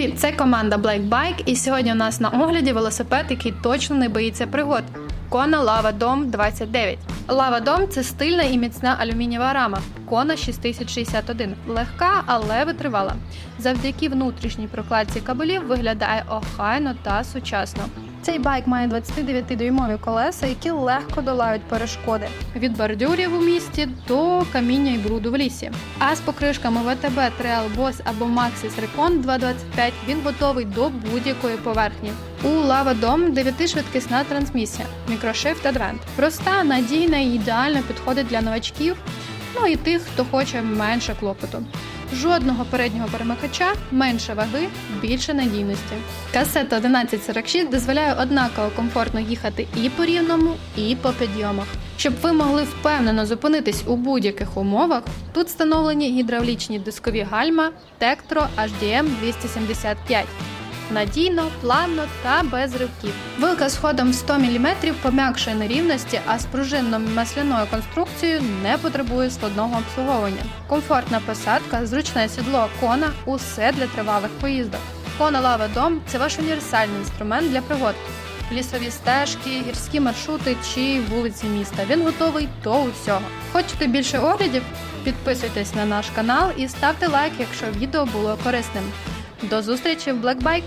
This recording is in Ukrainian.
Привіт, це команда Black Bike, і сьогодні у нас на огляді велосипед, який точно не боїться пригод. Кона Lava Dome 29. Lava Dome – це стильна і міцна алюмінієва рама. Кона 6061. Легка, але витривала. Завдяки внутрішній прокладці кабелів виглядає охайно та сучасно. Цей байк має 29-дюймові колеса, які легко долають перешкоди від бордюрів у місті до каміння і бруду в лісі. А з покришками ВТБ Trail Boss або Maxxis Recon 225 він готовий до будь-якої поверхні. У Lava Dome 9-швидкісна трансмісія Microshift Advent. Проста, надійна і ідеально підходить для новачків, ну і тих, хто хоче менше клопоту. Жодного переднього перемикача, менше ваги, більше надійності. Касета 1146 дозволяє однаково комфортно їхати і по рівному, і по підйомах. Щоб ви могли впевнено зупинитись у будь-яких умовах, тут встановлені гідравлічні дискові гальма Tektro HDM 275. Надійно, плавно та без ривків. Вилка з ходом в 100 мм пом'якшує нерівності, а з пружинно-масляною конструкцією не потребує складного обслуговування. Комфортна посадка, зручне сідло кона усе для тривалих поїздок. Кона Lava Dome – це ваш універсальний інструмент для пригод. Лісові стежки, гірські маршрути чи вулиці міста. Він готовий до усього. Хочете більше оглядів? Підписуйтесь на наш канал і ставте лайк, якщо відео було корисним. До зустрічі в Black Bike!